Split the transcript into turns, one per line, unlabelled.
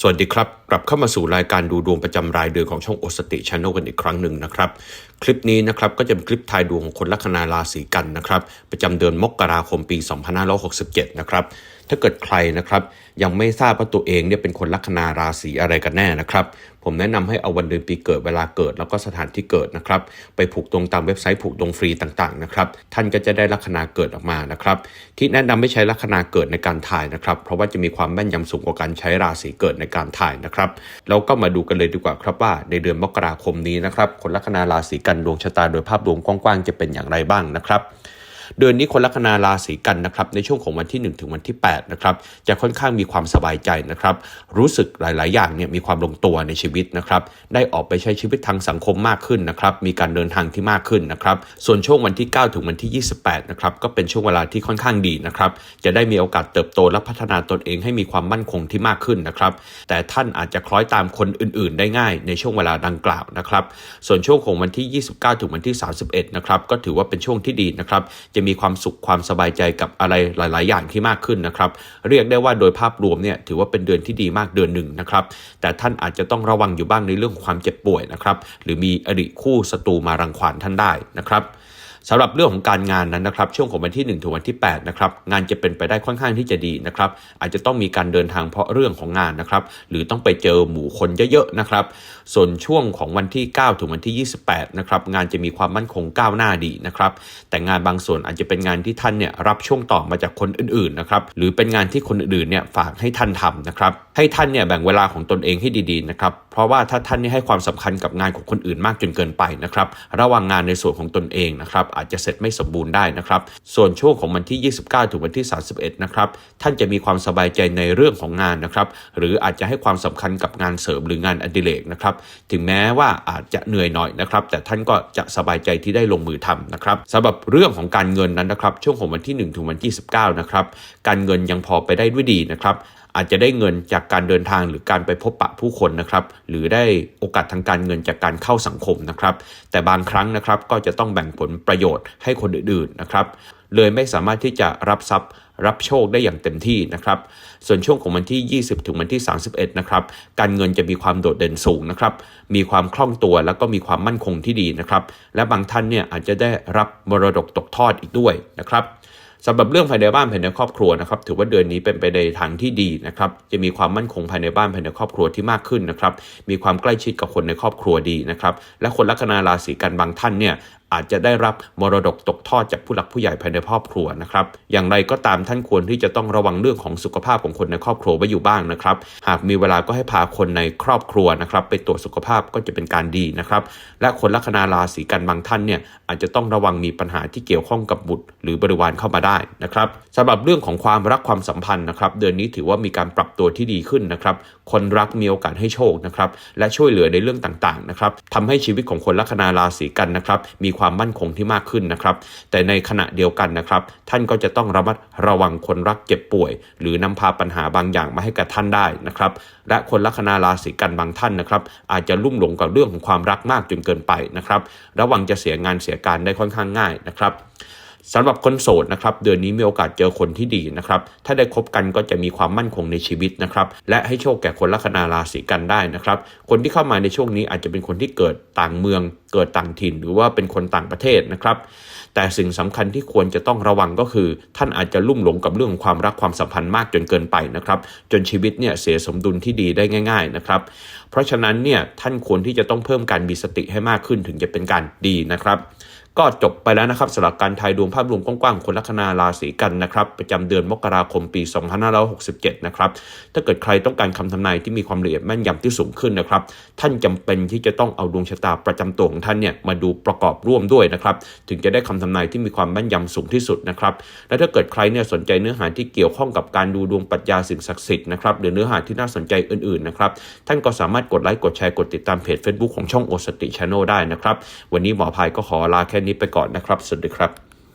สวัสดีครับกลับเข้ามาสู่รายการดูดวงประจำรายเดือนของช่องโอสติช n นลกันอีกครั้งหนึ่งนะครับ คลิปนี้นะครับก็จะเป็นคลิปทายดวงของคนลัคนาราศีกันนะครับ ประจำเดือนมกราคมปี 2567 นะครับ ถ้าเกิดใครนะครับ ยังไม่ทราบว่าตัวเองเนี่ยเป็นคนลัคนาราศีอะไรกันแน่นะครับ ผมแนะนำให้เอาวันเดือนปีเกิดเวลาเกิดแล้วก็สถานที่เกิดนะครับ ไปผูกตรงตามเว็บไซต์ผูกตรงฟรีต่างๆนะครับ ท่านก็จะได้ลัคนาเกิดออกมานะครับ ที่แนะนำไม่ใช้ลัคนาเกิดในการถ่ายนะครับ เพราะว่าจะมีความแม่นยำสูงกว่าการใช้ราศีเกิดในการถ่ายนะครับเราก็มาดูกันเลยดีกว่าครับว่า ในเดือนมกราคมนี้นะครับคนลัคนาราศีกันดวงชะตาโดยภาพรวมกว้างๆจะเป็นอย่างไรบ้างนะครับ เดือนนี้คนลัคนาราศีกันนะครับในช่วงของวันที่ 1 ถึงวันที่8นะครับจะค่อนข้างมีความสบายใจนะครับรู้สึกหลาย ๆ อย่างเนี่ยมีความลงตัวในชีวิตนะครับได้ออกไปใช้ชีวิตทางสังคมมากขึ้นนะครับมีการเดินทางที่มากขึ้นนะครับส่วนช่วงวันที่ 9 ถึงวันที่ 28นะครับก็เป็นช่วงเวลาที่ค่อนข้างดีนะครับจะได้มีโอกาสเติบโตและพัฒนาตนเองให้มีความมั่นคงที่มากขึ้นนะครับแต่ท่านอาจจะคล้อยตามคนอื่น ๆ ได้ง่ายในช่วงเวลาดังกล่าวนะครับส่วนช่วงของวันที่ 29 ถึงวันที่ 31นะครับก็ถือว่าเป็นช่วงที่ดีนะครับจะมีความสุขความสบายใจกับอะไรหลาย ๆ อย่างที่มากขึ้นนะครับ เรียกได้ว่าโดยภาพรวมเนี่ยถือว่าเป็นเดือนที่ดีมากเดือนหนึ่งนะครับ แต่ท่านอาจจะต้องระวังอยู่บ้างในเรื่องของความเจ็บป่วยนะครับ หรือมีอริคู่ศัตรูมารังควานท่านได้นะครับ สำหรับเรื่องของการงานนั้นนะครับช่วงของวันที่ 1 ถึงวันที่ 8 นะครับงานจะเป็นไปได้ค่อนข้างที่จะดีนะครับอาจจะต้องมีการเดินทางเพราะเรื่องของงานนะครับหรือต้องไปเจอหมู่คนเยอะๆนะครับส่วนช่วงของวันที่ 9 ถึงวันที่ 28 นะครับงานจะมีความมั่นคงก้าวหน้าดีนะครับแต่งานบางส่วนอาจจะเป็นงานที่ท่านเนี่ยรับช่วงต่อมาจากคนอื่นๆนะครับหรือเป็นงานที่คนอื่นๆเนี่ยฝากให้ท่านทำนะครับให้ท่านเนี่ยแบ่งเวลาของตนเองให้ดีๆนะครับเพราะว่าถ้าท่านนี่ให้ความสำคัญกับงานของคนอื่นมากจนเกินไปนะครับระว่างงานในส่วนของตนเองนะครับอาจจะเสร็จไม่สมบูรณ์ได้นะครับ ส่วนช่วงของวันที่ 29 ถึงวันที่ 31 นะครับ ท่านจะมีความสบายใจในเรื่องของงานนะครับ หรืออาจจะให้ความสำคัญกับงานเสริมหรืองานอดิเรกนะครับ ถึงแม้ว่าอาจจะเหนื่อยหน่อยนะครับ แต่ท่านก็จะสบายใจที่ได้ลงมือทำนะครับสำหรับเรื่องของการเงินนั้นนะครับ ช่วงของวันที่ 1 ถึงวันที่ 19 นะครับ การเงินยังพอไปได้ด้วยดีนะครับ อาจจะได้เงินจากการเดินทางหรือการไปพบปะผู้คนนะครับ หรือได้โอกาสทางการเงินจากการเข้าสังคมนะครับ แต่บางครั้งนะครับก็จะต้องแบ่งผลประโยชน์ให้คนอื่นๆนะครับเลยไม่สามารถที่จะรับทรัพย์รับโชคได้อย่างเต็มที่นะครับ ส่วนช่วงของวันที่ 20 ถึงวันที่ 31 นะครับ การเงินจะมีความโดดเด่นสูงนะครับ มีความคล่องตัวแล้วก็มีความมั่นคงที่ดีนะครับ และบางท่านเนี่ยอาจจะได้รับมรดกตกทอดอีกด้วยนะครับ สำหรับเรื่องภายในบ้านภายในครอบครัวนะครับถือว่าเดือนนี้เป็นไปในทางที่ดีนะครับจะมีความมั่นคงภายในบ้านภายในครอบครัวที่มากขึ้นนะครับมีความใกล้ชิดกับคนในครอบครัวดีนะครับและคนลัคนาราศีกันบางท่านเนี่ยอาจจะได้รับมรดกตกทอดจากผู้หลักผู้ใหญ่ภายในครอบครัวนะครับ อย่างไรก็ตามท่านควรที่จะต้องระวังเรื่องของสุขภาพของคนในครอบครัวไว้อยู่บ้างนะครับ หากมีเวลาก็ให้พาคนในครอบครัวนะครับ ไปตรวจสุขภาพก็จะเป็นการดีนะครับ และคนลัคนาราศีกันบางท่านเนี่ยอาจจะต้องระวังมีปัญหาที่เกี่ยวข้องกับบุตร หรือบริวารเข้ามาได้นะครับสำหรับเรื่องของความรักความสัมพันธ์นะครับ เดือนนี้ถือว่ามีการปรับตัวที่ดีขึ้นนะครับ คนรักมีโอกาสให้โชคนะครับและช่วยเหลือในเรื่องต่างๆนะครับทำให้ชีวิตของคนลัคนาราศีกันนะครับมีความมั่นคงที่มากขึ้นนะครับ แต่ในขณะเดียวกันนะครับ ท่านก็จะต้องระมัดระวังคนรักเจ็บป่วย หรือนำพาปัญหาบางอย่างมาให้กับท่านได้นะครับ และคนลัคนาราศีกันบางท่านนะครับ อาจจะลุ่มหลงกับเรื่องของความรักมากจนเกินไปนะครับ ระวังจะเสียงานเสียการได้ค่อนข้างง่ายนะครับ สำหรับคนโสดนะครับเดือนนี้มีโอกาสเจอคนที่ดีนะครับถ้าได้คบกันก็จะมีความมั่นคงในชีวิตนะครับและให้โชคแก่คนลัคนาราศีกันได้นะครับคนที่เข้ามาในช่วงนี้อาจจะเป็นคนที่เกิดต่างเมือง เกิดต่างถิ่น หรือว่าเป็นคนต่างประเทศนะครับแต่สิ่งสำคัญที่ควรจะต้องระวังก็คือ ท่านอาจจะลุ่มหลงกับเรื่องความรักความสัมพันธ์มากจนเกินไปนะครับจนชีวิตเนี่ยเสียสมดุลที่ดีได้ง่าย ๆนะครับ เพราะฉะนั้นเนี่ยท่านควรที่จะต้องเพิ่มการมีสติให้มากขึ้นถึงจะเป็นการดีนะครับ ก็จบไปแล้วนะครับสำหรับการทายดวงภาพรวมกว้างๆคนลัคนาราศีกันนะครับประจำเดือนมกราคมปี 2567 นะครับถ้าเกิดใครต้องการคำทำนายที่มีความละเอียดแม่นยำที่สูงขึ้นนะครับ ท่านจำเป็นที่จะต้องเอาดวงชะตาประจำตัวของท่านเนี่ยมาดูประกอบร่วมด้วยนะครับถึงจะได้คำทำนายที่มีความแม่นยำสูงที่สุดนะครับและถ้าเกิดใครเนี่ยสนใจเนื้อหาที่เกี่ยวข้องกับการดูดวงปรัชญาสิ่งศักดิ์สิทธิ์นะครับหรือเนื้อหาที่น่าสนใจอื่นๆนะครับท่านก็สามารถกดไลค์กดแชร์กดติดตามเพจ Facebook ของช่องโอสติช n นลได้นะครับวันนี้หมอพายก็ขอลาแค่นี้ไปก่อนนะครับ สวัสดีครับ